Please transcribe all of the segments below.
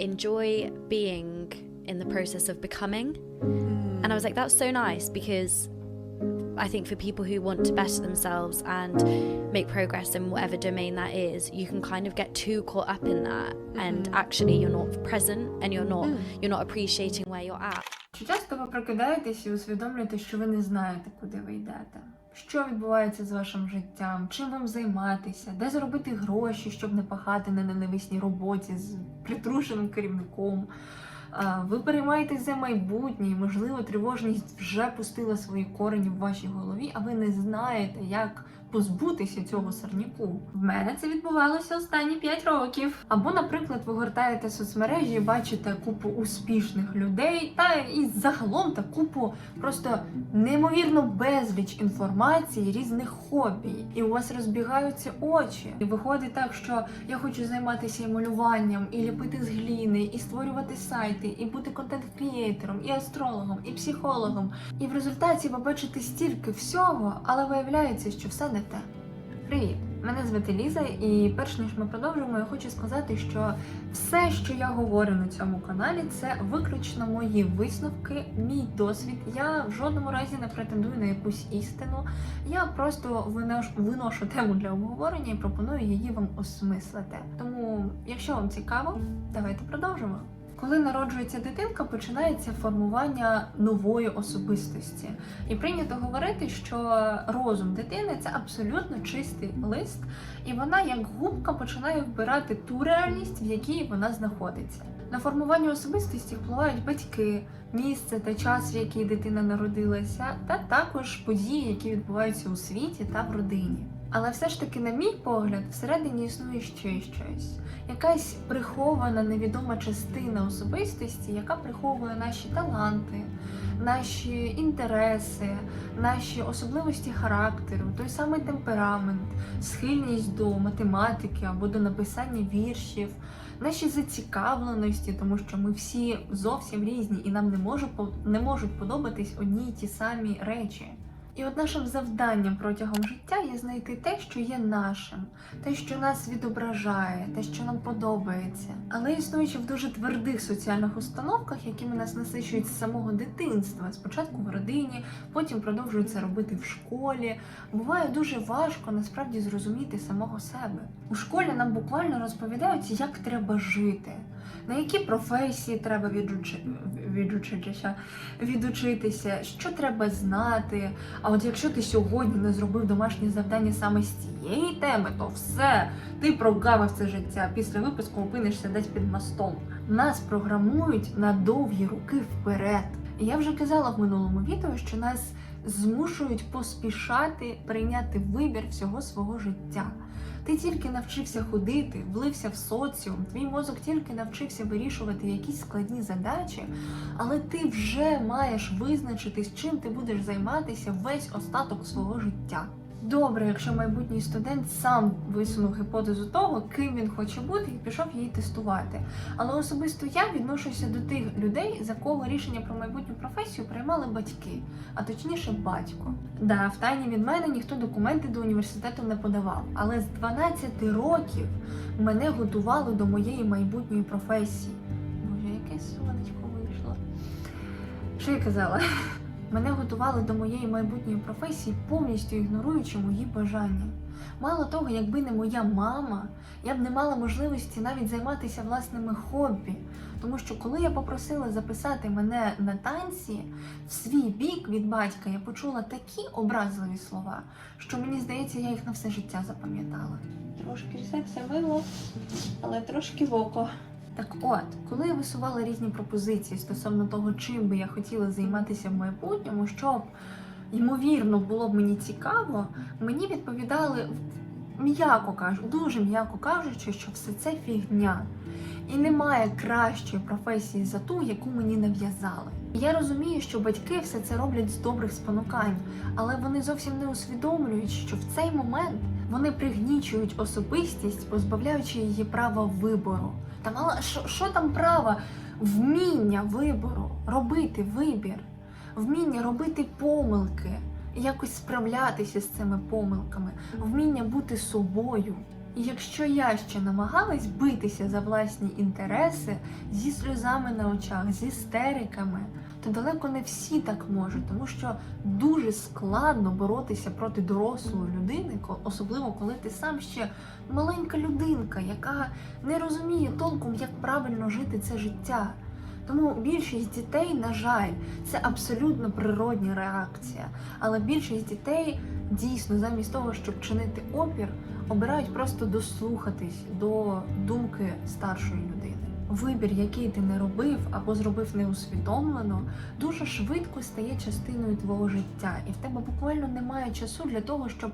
enjoy being in the process of becoming. And I was like, that's so nice because I think for people who want to better themselves and make progress in whatever domain that is, you can kind of get too caught up in that and actually you're not present and you're not you're not appreciating where you're at. Чи часто ви прокидаєтесь і усвідомлюєте, що ви не знаєте, куди ви йдете? Що відбувається з вашим життям? Чим вам займатися? Де заробити гроші, щоб не пахати на ненависній роботі з притрушеним керівником? Ви переймаєтесь за майбутнє, і, можливо, тривожність вже пустила свої корені в вашій голові, а ви не знаєте, як позбутися цього сорняку. В мене це відбувалося останні 5 років. Або, наприклад, ви гортаєте соцмережі бачите купу успішних людей, та і загалом та купу просто неймовірно безліч інформації, різних хобі. І у вас розбігаються очі. І виходить так, що я хочу займатися і малюванням, і ліпити з гліни, і створювати сайти, і бути контент-крієйтором, і астрологом, і психологом. І в результаті ви бачите стільки всього, але виявляється, що все не те. Привіт! Мене звати Ліза, і перш ніж ми продовжимо, я хочу сказати, що все, що я говорю на цьому каналі, це виключно мої висновки, мій досвід. Я в жодному разі не претендую на якусь істину. Я просто виношу тему для обговорення і пропоную її вам осмислити. Тому, якщо вам цікаво, давайте продовжимо. Коли народжується дитинка, починається формування нової особистості. І прийнято говорити, що розум дитини це абсолютно чистий лист, і вона, як губка, починає вбирати ту реальність, в якій вона знаходиться. На формування особистості впливають батьки, місце та час, в який дитина народилася, та також події, які відбуваються у світі та в родині. Але все ж таки, на мій погляд, всередині існує ще щось. Якась прихована невідома частина особистості, яка приховує наші таланти, наші інтереси, наші особливості характеру, той самий темперамент, схильність до математики або до написання віршів, наші зацікавленості, тому що ми всі зовсім різні і нам не може по- не можуть подобатись одні й ті самі речі. І от нашим завданням протягом життя є знайти те, що є нашим, те, що нас відображає, те, що нам подобається. Але існуючи в дуже твердих соціальних установках, якими нас насичують з самого дитинства, спочатку в родині, потім продовжують робити в школі, буває дуже важко насправді зрозуміти самого себе. У школі нам буквально розповідають, як треба жити, на які професії треба відучи... відучитися, відучитися, що треба знати. А от якщо ти сьогодні не зробив домашнє завдання саме з цієї теми, то все, ти прогавив це життя. Після випуску опинишся десь під мостом. Нас програмують на довгі роки вперед. Я вже казала в минулому відео, що нас змушують поспішати прийняти вибір всього свого життя. Ти тільки навчився ходити, влився в соціум, твій мозок тільки навчився вирішувати якісь складні задачі, але ти вже маєш визначитись, чим ти будеш займатися весь остаток свого життя. Добре, якщо майбутній студент сам висунув гіпотезу того, ким він хоче бути, і пішов її тестувати. Але особисто я відношуся до тих людей, за кого рішення про майбутню професію приймали батьки, а точніше батько. Да, в тайні від мене ніхто документи до університету не подавав, але з 12 років мене готували до моєї майбутньої професії. Боже, яке сонечко вийшло. Що я казала? Мене готували до моєї майбутньої професії, повністю ігноруючи мої бажання. Мало того, якби не моя мама, я б не мала можливості навіть займатися власними хобі. Тому що коли я попросила записати мене на танці, в свій бік від батька я почула такі образливі слова, що мені здається, я їх на все життя запам'ятала. Трошки серце мило, але трошки в око. Так от, коли я висувала різні пропозиції стосовно того, чим би я хотіла займатися в майбутньому, щоб ймовірно було б мені цікаво, мені відповідали м'яко кажу, дуже м'яко кажучи, що все це фігня. І немає кращої професії за ту, яку мені нав'язали. Я розумію, що батьки все це роблять з добрих спонукань, але вони зовсім не усвідомлюють, що в цей момент вони пригнічують особистість, позбавляючи її права вибору. Та мало що, що там права? Вміння вибору, робити вибір, вміння робити помилки, якось справлятися з цими помилками, вміння бути собою. І якщо я ще намагалась битися за власні інтереси зі сльозами на очах, з істериками, то далеко не всі так можуть, тому що дуже складно боротися проти дорослої людини, особливо коли ти сам ще маленька людинка, яка не розуміє толком, як правильно жити це життя. Тому більшість дітей, на жаль, це абсолютно природня реакція. Але більшість дітей дійсно, замість того, щоб чинити опір, обирають просто дослухатись до думки старшої людини. Вибір, який ти не робив або зробив неусвідомлено, дуже швидко стає частиною твого життя, і в тебе буквально немає часу для того, щоб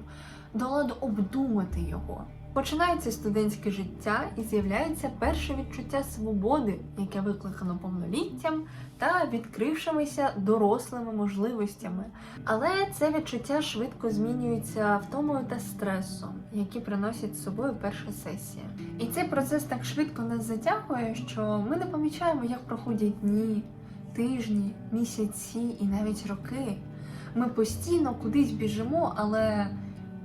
до ладу обдумати його. Починається студентське життя і з'являється перше відчуття свободи, яке викликано повноліттям та відкрившимися дорослими можливостями. Але це відчуття швидко змінюється втомою та стресом, які приносять з собою перша сесія. І цей процес так швидко нас затягує, що ми не помічаємо, як проходять дні, тижні, місяці і навіть роки. Ми постійно кудись біжимо, але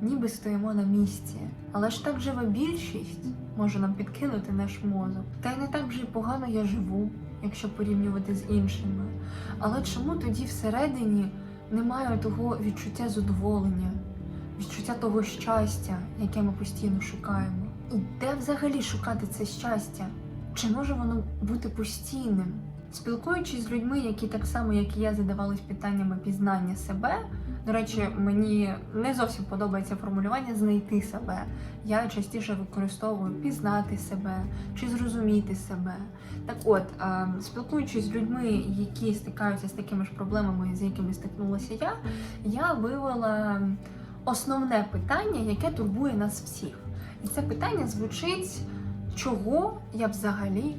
ніби стоїмо на місці. Але ж так живе більшість може нам підкинути наш мозок. Та й не так вже й погано я живу, якщо порівнювати з іншими. Але чому тоді всередині немає того відчуття задоволення, відчуття того щастя, яке ми постійно шукаємо? І де взагалі шукати це щастя? Чи може воно бути постійним? Спілкуючись з людьми, які так само, як і я, задавались питаннями пізнання себе. До речі, мені не зовсім подобається формулювання знайти себе. Я частіше використовую пізнати себе чи зрозуміти себе. Так от, спілкуючись з людьми, які стикаються з такими ж проблемами, з якими стикнулася я, я вивела основне питання, яке турбує нас всіх. І це питання звучить, чого я взагалі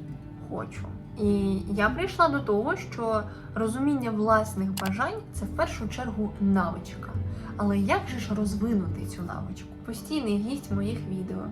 хочу. І я прийшла до того, що розуміння власних бажань це в першу чергу навичка. Але як же ж розвинути цю навичку? Постійний гість моїх відео.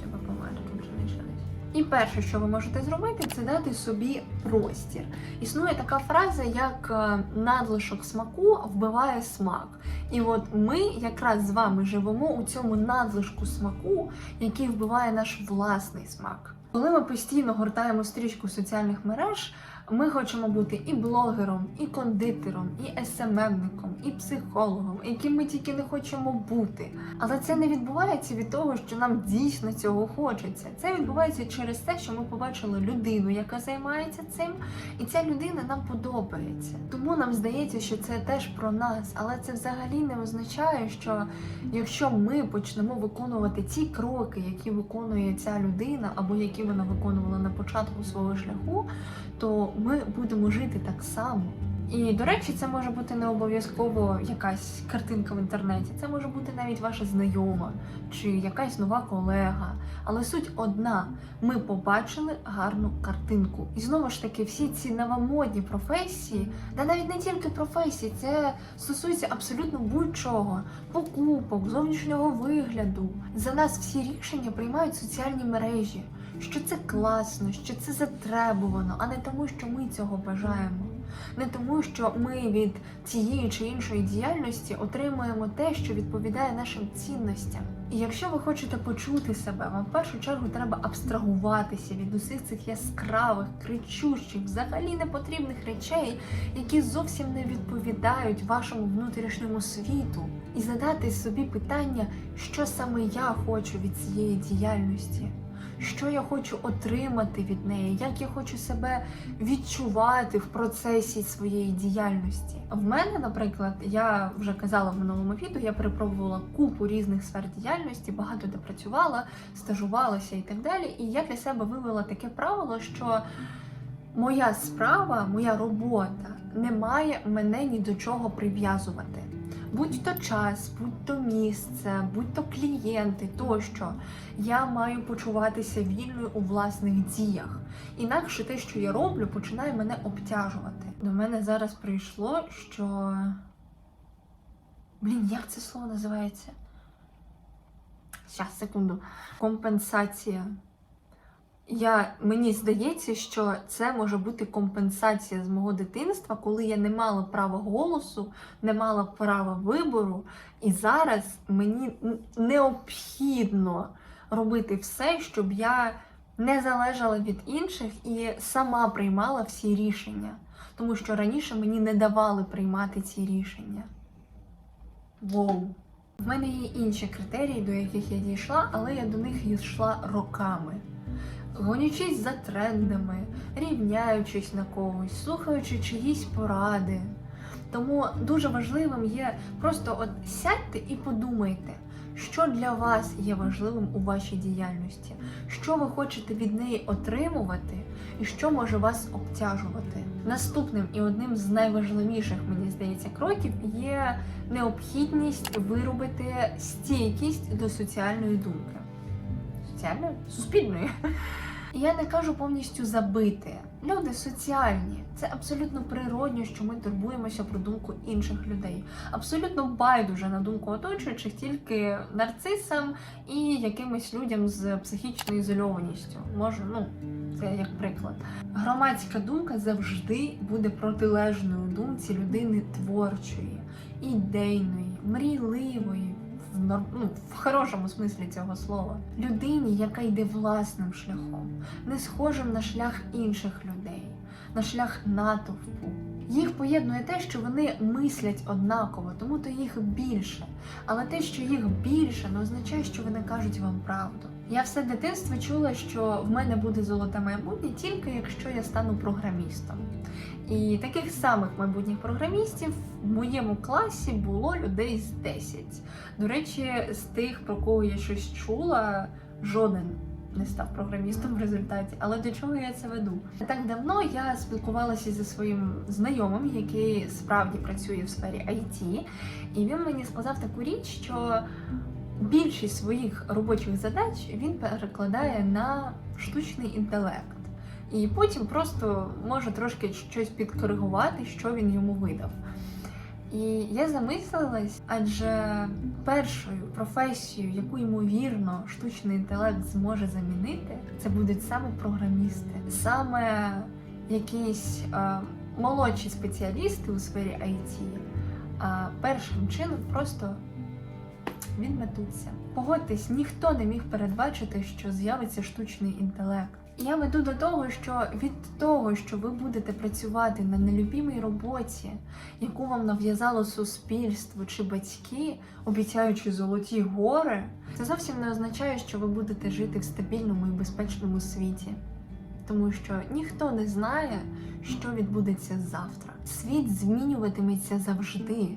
Треба померти, вже почались. І перше, що ви можете зробити, це дати собі простір. Існує така фраза, як е, надлишок смаку вбиває смак. І от ми якраз з вами живемо у цьому надлишку смаку, який вбиває наш власний смак. Коли ми постійно гортаємо стрічку соціальних мереж, ми хочемо бути і блогером, і кондитером, і СММником, і психологом, яким ми тільки не хочемо бути. Але це не відбувається від того, що нам дійсно цього хочеться. Це відбувається через те, що ми побачили людину, яка займається цим, і ця людина нам подобається. Тому нам здається, що це теж про нас, але це взагалі не означає, що якщо ми почнемо виконувати ті кроки, які виконує ця людина, або які вона виконувала на початку свого шляху, то ми будемо жити так само. І до речі, це може бути не обов'язково якась картинка в інтернеті, це може бути навіть ваша знайома чи якась нова колега. Але суть одна: ми побачили гарну картинку. І знову ж таки, всі ці новомодні професії, та навіть не тільки професії, це стосується абсолютно будь-чого: покупок, зовнішнього вигляду. За нас всі рішення приймають соціальні мережі. Що це класно, що це затребувано, а не тому, що ми цього бажаємо. Не тому, що ми від цієї чи іншої діяльності отримуємо те, що відповідає нашим цінностям. І якщо ви хочете почути себе, вам в першу чергу треба абстрагуватися від усіх цих яскравих, кричущих, взагалі непотрібних речей, які зовсім не відповідають вашому внутрішньому світу, і задати собі питання, що саме я хочу від цієї діяльності. Що я хочу отримати від неї, як я хочу себе відчувати в процесі своєї діяльності. В мене, наприклад, я вже казала в минулому відео, я перепробувала купу різних сфер діяльності, багато де працювала, стажувалася і так далі. І я для себе вивела таке правило, що моя справа, моя робота не має мене ні до чого прив'язувати. Будь то час, будь то місце, будь то клієнти, тощо я маю почуватися вільною у власних діях. Інакше те, що я роблю, починає мене обтяжувати. До мене зараз прийшло, що. Блін, як це слово називається? Щас, секунду. Компенсація. Я, мені здається, що це може бути компенсація з мого дитинства, коли я не мала права голосу, не мала права вибору, і зараз мені необхідно робити все, щоб я не залежала від інших і сама приймала всі рішення. Тому що раніше мені не давали приймати ці рішення. Воу. В мене є інші критерії, до яких я дійшла, але я до них йшла роками. Гонячись за трендами, рівняючись на когось, слухаючи чиїсь поради. Тому дуже важливим є просто от сядьте і подумайте, що для вас є важливим у вашій діяльності, що ви хочете від неї отримувати, і що може вас обтяжувати. Наступним і одним з найважливіших, мені здається, кроків є необхідність виробити стійкість до соціальної думки. Соціальної? Суспільної. Я не кажу повністю забити. Люди соціальні. Це абсолютно природньо, що ми турбуємося про думку інших людей. Абсолютно байдуже на думку оточуючих тільки нарцисам і якимось людям з психічною ізольованістю. Можу, ну, це як приклад. Громадська думка завжди буде протилежною думці людини творчої, ідейної, мрійливої. В, нор- ну, в хорошому смислі цього слова. Людині, яка йде власним шляхом, не схожим на шлях інших людей, на шлях натовпу. Їх поєднує те, що вони мислять однаково, тому то їх більше. Але те, що їх більше, не означає, що вони кажуть вам правду. Я все дитинство чула, що в мене буде золоте майбутнє тільки якщо я стану програмістом. І таких самих майбутніх програмістів в моєму класі було людей з 10. До речі, з тих, про кого я щось чула, жоден не став програмістом в результаті. Але до чого я це веду? Не так давно я спілкувалася зі своїм знайомим, який справді працює в сфері IT, і він мені сказав таку річ, що більшість своїх робочих задач він перекладає на штучний інтелект. І потім просто може трошки щось підкоригувати, що він йому видав. І я замислилась, адже першою професією, яку ймовірно штучний інтелект зможе замінити, це будуть саме програмісти, саме якісь е, молодші спеціалісти у сфері IT, а першим чином просто відметуться. Погодьтесь, ніхто не міг передбачити, що з'явиться штучний інтелект. Я веду до того, що від того, що ви будете працювати на нелюбімій роботі, яку вам нав'язало суспільство чи батьки, обіцяючи золоті гори, це зовсім не означає, що ви будете жити в стабільному і безпечному світі. Тому що ніхто не знає, що відбудеться завтра. Світ змінюватиметься завжди.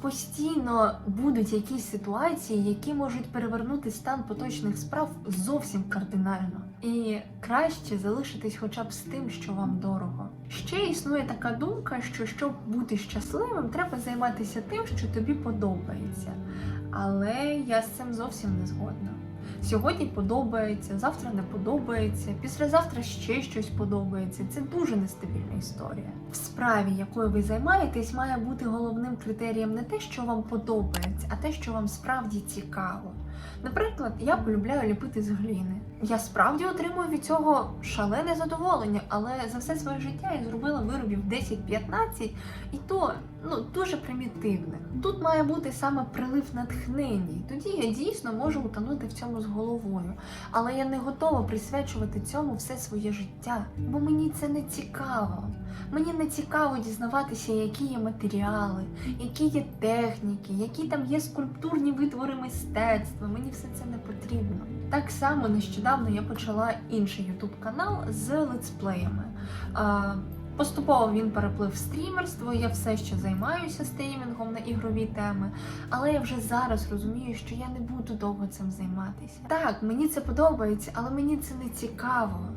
Постійно будуть якісь ситуації, які можуть перевернути стан поточних справ зовсім кардинально. І краще залишитись хоча б з тим, що вам дорого. Ще існує така думка, що щоб бути щасливим, треба займатися тим, що тобі подобається. Але я з цим зовсім не згодна. Сьогодні подобається, завтра не подобається, післязавтра ще щось подобається. Це дуже нестабільна історія. В справі, якою ви займаєтесь, має бути головним критерієм не те, що вам подобається, а те, що вам справді цікаво. Наприклад, я полюбляю ліпити з гліни. Я справді отримую від цього шалене задоволення, але за все своє життя я зробила виробів 10-15, і то ну дуже примітивних. Тут має бути саме прилив натхнення. Тоді я дійсно можу утонути в цьому з головою. Але я не готова присвячувати цьому все своє життя, бо мені це не цікаво. Мені не цікаво дізнаватися, які є матеріали, які є техніки, які там є скульптурні витвори мистецтва. Мені все це не потрібно. Так само нещодавно я почала інший ютуб канал з летсплеями. Поступово він переплив в стрімерство, я все ще займаюся стрімінгом на ігрові теми, але я вже зараз розумію, що я не буду довго цим займатися. Так, мені це подобається, але мені це не цікаво.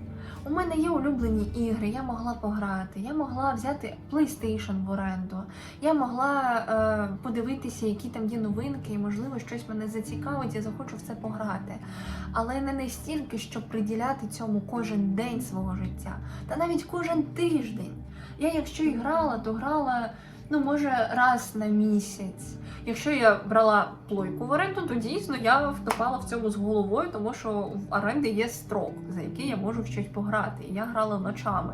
У мене є улюблені ігри, я могла пограти, я могла взяти PlayStation в оренду, я могла е, подивитися, які там є новинки, і можливо щось мене зацікавить, я захочу в це пограти. Але не настільки, щоб приділяти цьому кожен день свого життя, та навіть кожен тиждень. Я, якщо і грала, то грала Ну, може, раз на місяць. Якщо я брала плойку в оренду, то дійсно я втопала в цьому з головою, тому що в оренди є строк, за який я можу щось пограти. І я грала ночами.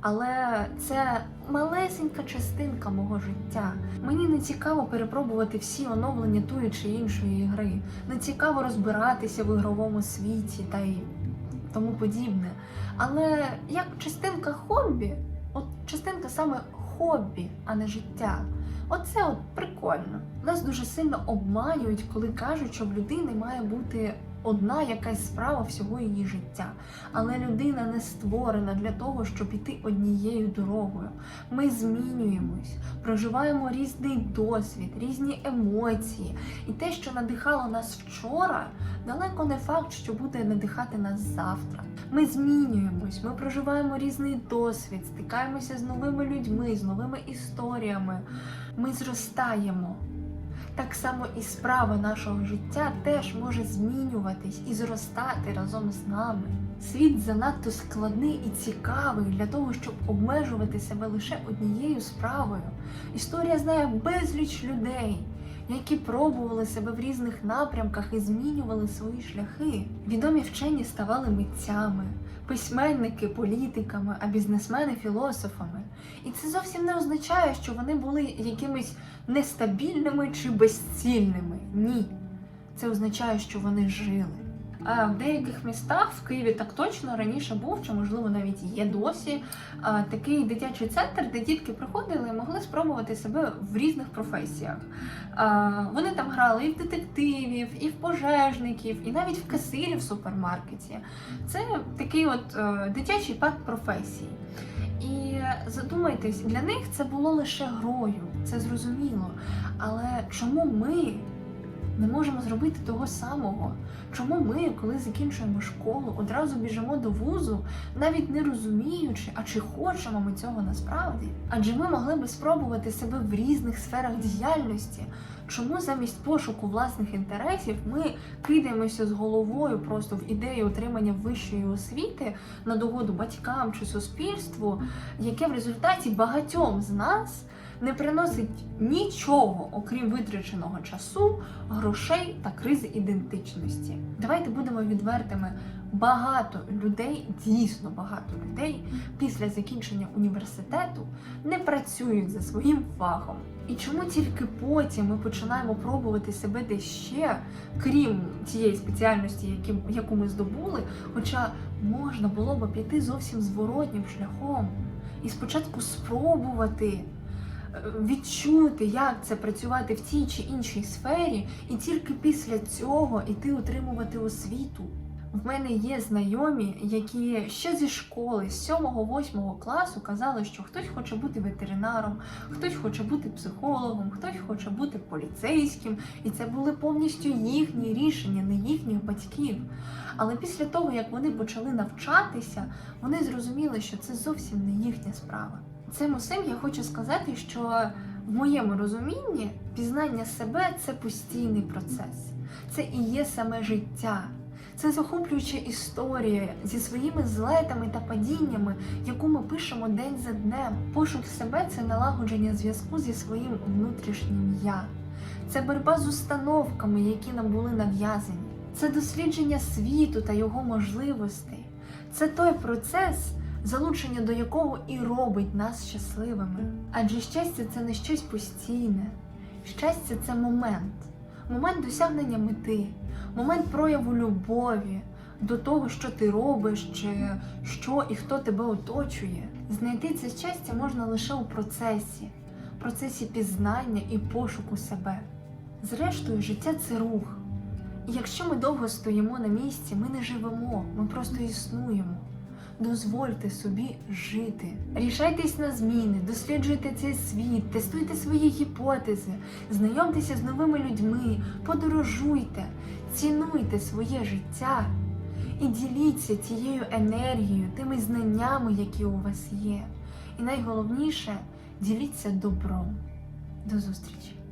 Але це малесенька частинка мого життя. Мені не цікаво перепробувати всі оновлення тої чи іншої гри. Не цікаво розбиратися в ігровому світі та й тому подібне. Але як частинка хобі, от частинка саме хобі, а не життя. Оце от прикольно. Нас дуже сильно обманюють, коли кажуть, що в людини має бути одна якась справа всього її життя. Але людина не створена для того, щоб іти однією дорогою. Ми змінюємось, проживаємо різний досвід, різні емоції. І те, що надихало нас вчора, далеко не факт, що буде надихати нас завтра. Ми змінюємось, ми проживаємо різний досвід, стикаємося з новими людьми, з новими історіями. Ми зростаємо. Так само і справа нашого життя теж може змінюватись і зростати разом з нами. Світ занадто складний і цікавий для того, щоб обмежувати себе лише однією справою. Історія знає безліч людей, які пробували себе в різних напрямках і змінювали свої шляхи. Відомі вчені ставали митцями, письменники політиками, а бізнесмени філософами. І це зовсім не означає, що вони були якимись нестабільними чи безцільними. Ні. Це означає, що вони жили. А в деяких містах в Києві так точно раніше був, чи можливо навіть є досі такий дитячий центр, де дітки приходили і могли спробувати себе в різних професіях. Вони там грали і в детективів, і в пожежників, і навіть в касирів в супермаркеті. Це такий от е, дитячий пак професій. І задумайтесь, для них це було лише грою, це зрозуміло. Але чому ми не можемо зробити того самого? Чому ми, коли закінчуємо школу, одразу біжимо до вузу, навіть не розуміючи, а чи хочемо ми цього насправді? Адже ми могли би спробувати себе в різних сферах діяльності. Чому замість пошуку власних інтересів ми кидаємося з головою просто в ідею отримання вищої освіти на догоду батькам чи суспільству, яке в результаті багатьом з нас не приносить нічого, окрім витраченого часу, грошей та кризи ідентичності. Давайте будемо відвертими. Багато людей, дійсно багато людей, після закінчення університету не працюють за своїм фахом. І чому тільки потім ми починаємо пробувати себе де ще, крім тієї спеціальності, яку ми здобули, хоча можна було б піти зовсім зворотнім шляхом і спочатку спробувати відчути, як це працювати в тій чи іншій сфері, і тільки після цього іти отримувати освіту. В мене є знайомі, які ще зі школи, з 7-8 класу казали, що хтось хоче бути ветеринаром, хтось хоче бути психологом, хтось хоче бути поліцейським, і це були повністю їхні рішення, не їхніх батьків. Але після того, як вони почали навчатися, вони зрозуміли, що це зовсім не їхня справа. Цим усім я хочу сказати, що в моєму розумінні пізнання себе це постійний процес, це і є саме життя. Це захоплююча історія зі своїми злетами та падіннями, яку ми пишемо день за днем. Пошук себе це налагодження зв'язку зі своїм внутрішнім я. Це боротьба з установками, які нам були нав'язані. Це дослідження світу та його можливостей. Це той процес, залучення до якого і робить нас щасливими. Адже щастя це не щось постійне. Щастя це момент, момент досягнення мети, момент прояву любові до того, що ти робиш, чи що і хто тебе оточує. Знайти це щастя можна лише у процесі, процесі пізнання і пошуку себе. Зрештою, життя це рух. І якщо ми довго стоїмо на місці, ми не живемо, ми просто існуємо. Дозвольте собі жити. Рішайтесь на зміни, досліджуйте цей світ, тестуйте свої гіпотези, знайомтеся з новими людьми, подорожуйте, цінуйте своє життя і діліться тією енергією, тими знаннями, які у вас є. І найголовніше діліться добром. До зустрічі!